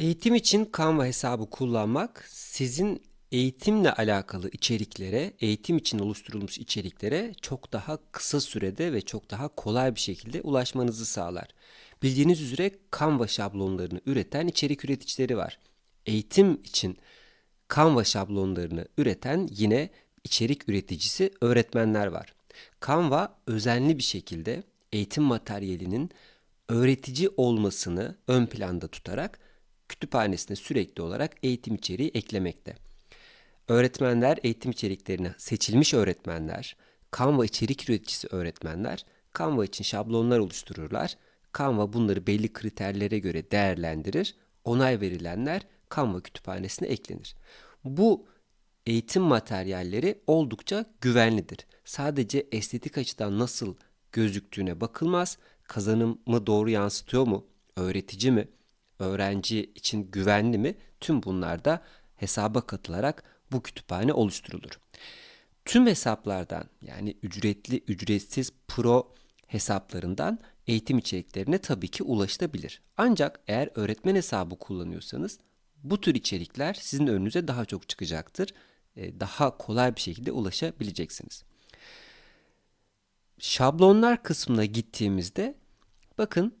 Eğitim için Canva hesabı kullanmak sizin eğitimle alakalı içeriklere, eğitim için oluşturulmuş içeriklere çok daha kısa sürede ve çok daha kolay bir şekilde ulaşmanızı sağlar. Bildiğiniz üzere Canva şablonlarını üreten içerik üreticileri var. Eğitim için Canva şablonlarını üreten yine içerik üreticisi öğretmenler var. Canva özenli bir şekilde eğitim materyalinin öğretici olmasını ön planda tutarak kütüphanesine sürekli olarak eğitim içeriği eklemekte. Öğretmenler eğitim içeriklerini seçilmiş öğretmenler, Canva içerik üreticisi öğretmenler Canva için şablonlar oluştururlar. Canva bunları belli kriterlere göre değerlendirir. Onay verilenler Canva kütüphanesine eklenir. Bu eğitim materyalleri oldukça güvenlidir. Sadece estetik açıdan nasıl gözüktüğüne bakılmaz, kazanımı doğru yansıtıyor mu, öğretici mi, öğrenci için güvenli mi? Tüm bunlar da hesaba katılarak bu kütüphane oluşturulur. Tüm hesaplardan yani ücretli, ücretsiz pro hesaplarından eğitim içeriklerine tabii ki ulaşılabilir. Ancak eğer öğretmen hesabı kullanıyorsanız bu tür içerikler sizin önünüze daha çok çıkacaktır. Ee, daha kolay bir şekilde ulaşabileceksiniz. Şablonlar kısmına gittiğimizde bakın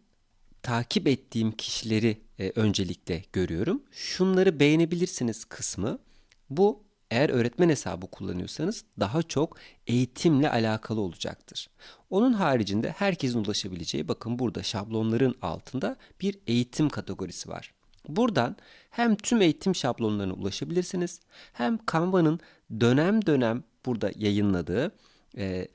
takip ettiğim kişileri e, öncelikle görüyorum. Şunları beğenebilirsiniz kısmı. Bu eğer öğretmen hesabı kullanıyorsanız daha çok eğitimle alakalı olacaktır. Onun haricinde herkesin ulaşabileceği bakın burada şablonların altında bir eğitim kategorisi var. Buradan hem tüm eğitim şablonlarına ulaşabilirsiniz hem Canva'nın dönem dönem burada yayınladığı e,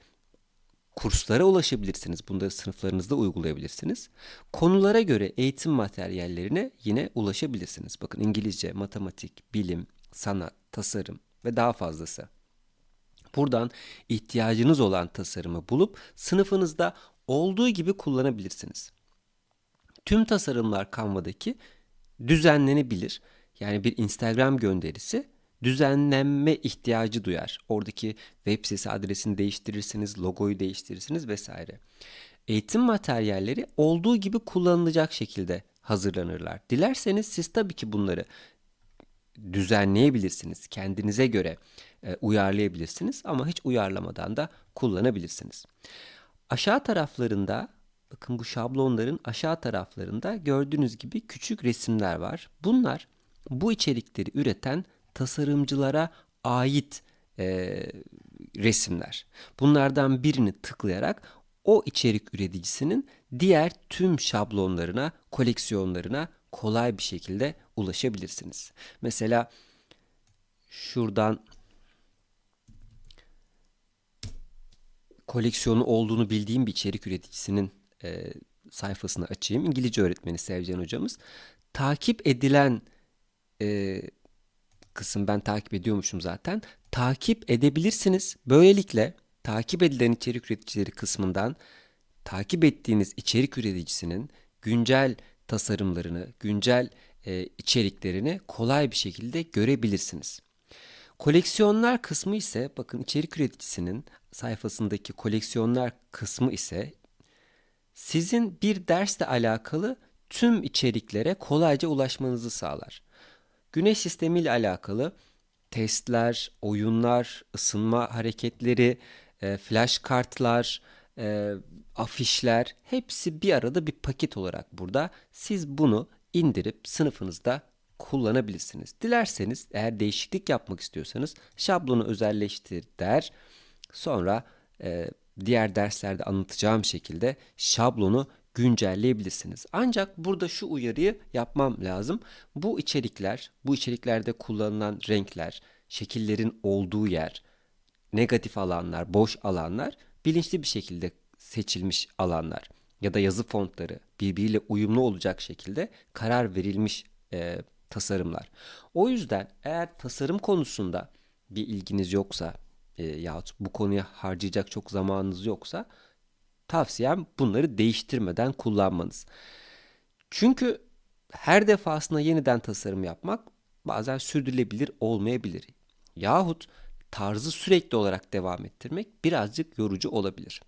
kurslara ulaşabilirsiniz. Bunları sınıflarınızda uygulayabilirsiniz. Konulara göre eğitim materyallerine yine ulaşabilirsiniz. Bakın İngilizce, matematik, bilim, sanat, tasarım ve daha fazlası. Buradan ihtiyacınız olan tasarımı bulup sınıfınızda olduğu gibi kullanabilirsiniz. Tüm tasarımlar Canva'daki düzenlenebilir. Yani bir Instagram gönderisi düzenlenme ihtiyacı duyar. Oradaki web sitesi adresini değiştirirsiniz, logoyu değiştirirsiniz vesaire. Eğitim materyalleri olduğu gibi kullanılacak şekilde hazırlanırlar. Dilerseniz siz tabii ki bunları düzenleyebilirsiniz. Kendinize göre e, uyarlayabilirsiniz ama hiç uyarlamadan da kullanabilirsiniz. Aşağı taraflarında bakın bu şablonların aşağı taraflarında gördüğünüz gibi küçük resimler var. Bunlar bu içerikleri üreten tasarımcılara ait e, resimler. Bunlardan birini tıklayarak o içerik üreticisinin diğer tüm şablonlarına, koleksiyonlarına kolay bir şekilde ulaşabilirsiniz. Mesela şuradan koleksiyonu olduğunu bildiğim bir içerik üreticisinin e, sayfasını açayım. İngilizce öğretmeni Sevcan hocamız. Takip edilen e, kısım ben takip ediyormuşum zaten. Takip edebilirsiniz. Böylelikle takip edilen içerik üreticileri kısmından takip ettiğiniz içerik üreticisinin güncel tasarımlarını, güncel e, içeriklerini kolay bir şekilde görebilirsiniz. Koleksiyonlar kısmı ise bakın içerik üreticisinin sayfasındaki koleksiyonlar kısmı ise sizin bir dersle alakalı tüm içeriklere kolayca ulaşmanızı sağlar. Güneş sistemi ile alakalı testler, oyunlar, ısınma hareketleri, e, flash kartlar, e, afişler hepsi bir arada bir paket olarak burada. Siz bunu indirip sınıfınızda kullanabilirsiniz. Dilerseniz eğer değişiklik yapmak istiyorsanız şablonu özelleştir der. Sonra e, diğer derslerde anlatacağım şekilde şablonu güncelleyebilirsiniz. Ancak burada şu uyarıyı yapmam lazım. Bu içerikler, bu içeriklerde kullanılan renkler, şekillerin olduğu yer, negatif alanlar, boş alanlar bilinçli bir şekilde seçilmiş alanlar ya da yazı fontları birbiriyle uyumlu olacak şekilde karar verilmiş e, tasarımlar. O yüzden eğer tasarım konusunda bir ilginiz yoksa e, yahut bu konuya harcayacak çok zamanınız yoksa tavsiyem bunları değiştirmeden kullanmanız. Çünkü her defasında yeniden tasarım yapmak bazen sürdürülebilir olmayabilir. Yahut tarzı sürekli olarak devam ettirmek birazcık yorucu olabilir.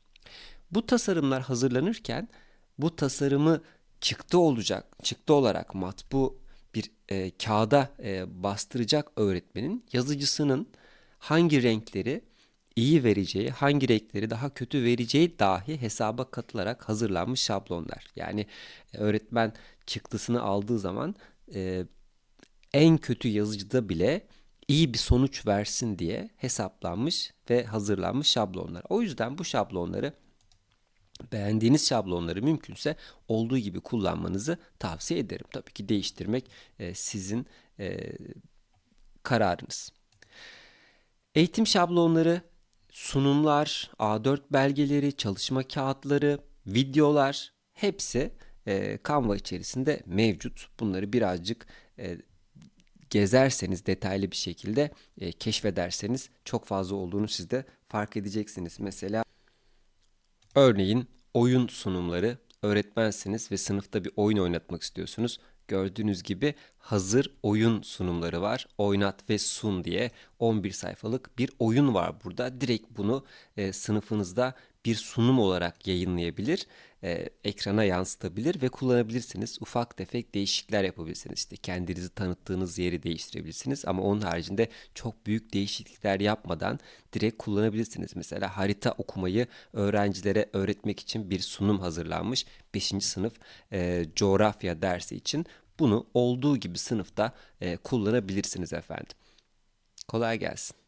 Bu tasarımlar hazırlanırken bu tasarımı çıktı olacak, çıktı olarak matbu bir e, kağıda e, bastıracak öğretmenin yazıcısının hangi renkleri iyi vereceği, hangi renkleri daha kötü vereceği dahi hesaba katılarak hazırlanmış şablonlar. Yani e, öğretmen çıktısını aldığı zaman e, en kötü yazıcıda bile iyi bir sonuç versin diye hesaplanmış ve hazırlanmış şablonlar. O yüzden bu şablonları beğendiğiniz şablonları mümkünse olduğu gibi kullanmanızı tavsiye ederim. Tabii ki değiştirmek e, sizin e, kararınız. Eğitim şablonları, sunumlar, A4 belgeleri, çalışma kağıtları, videolar hepsi e, Canva içerisinde mevcut. Bunları birazcık e, gezerseniz detaylı bir şekilde e, keşfederseniz çok fazla olduğunu siz de fark edeceksiniz. Mesela örneğin oyun sunumları öğretmensiniz ve sınıfta bir oyun oynatmak istiyorsunuz. Gördüğünüz gibi hazır oyun sunumları var. Oynat ve sun diye 11 sayfalık bir oyun var burada. Direkt bunu e, sınıfınızda bir sunum olarak yayınlayabilir, e, ekrana yansıtabilir ve kullanabilirsiniz. Ufak tefek değişiklikler yapabilirsiniz. İşte kendinizi tanıttığınız yeri değiştirebilirsiniz ama onun haricinde çok büyük değişiklikler yapmadan direkt kullanabilirsiniz. Mesela harita okumayı öğrencilere öğretmek için bir sunum hazırlanmış. 5. sınıf e, coğrafya dersi için bunu olduğu gibi sınıfta e, kullanabilirsiniz efendim. Kolay gelsin.